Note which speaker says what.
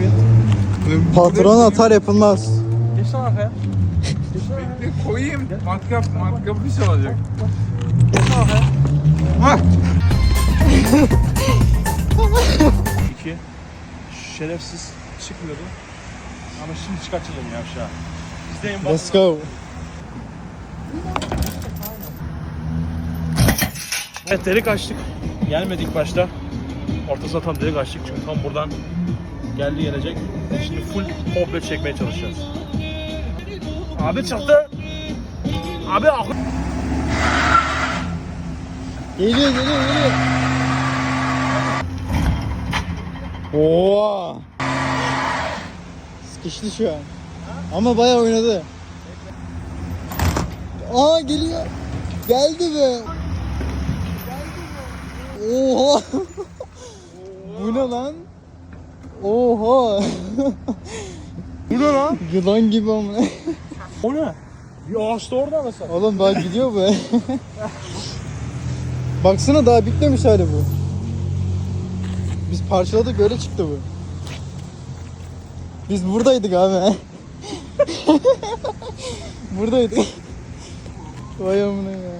Speaker 1: yere.
Speaker 2: Patron atar yapılmaz.
Speaker 1: Geç lan arkaya. Geç lan arkaya.
Speaker 3: Bir koyayım. Matkap, matkap bir şey olacak.
Speaker 1: Geç lan arkaya.
Speaker 3: Hah.
Speaker 1: İki. Şerefsiz çıkmıyordu. Ama şimdi çıkartacağım ya aşağı. İzleyin bakın.
Speaker 2: Let's go.
Speaker 1: Evet delik açtık. Gelmedi ilk başta. Ortasına tam delik açtık çünkü tam buradan geldi gelecek. Şimdi full komple çekmeye çalışacağız. Abi çıktı. Abi aklı.
Speaker 2: Geliyor geliyor geliyor. Oha. Sıkıştı şu an. Ama bayağı oynadı. Aa geliyor. Geldi be. Oha. Bu ne lan? Oha.
Speaker 1: Bu ne lan?
Speaker 2: Yılan gibi ama.
Speaker 1: O ne? Bir ağaçta orada mesela.
Speaker 2: Oğlum daha gidiyor bu. Baksana daha bitmemiş hali bu. Biz parçaladık böyle çıktı bu. Biz buradaydık abi. buradaydık. Vay amına ya.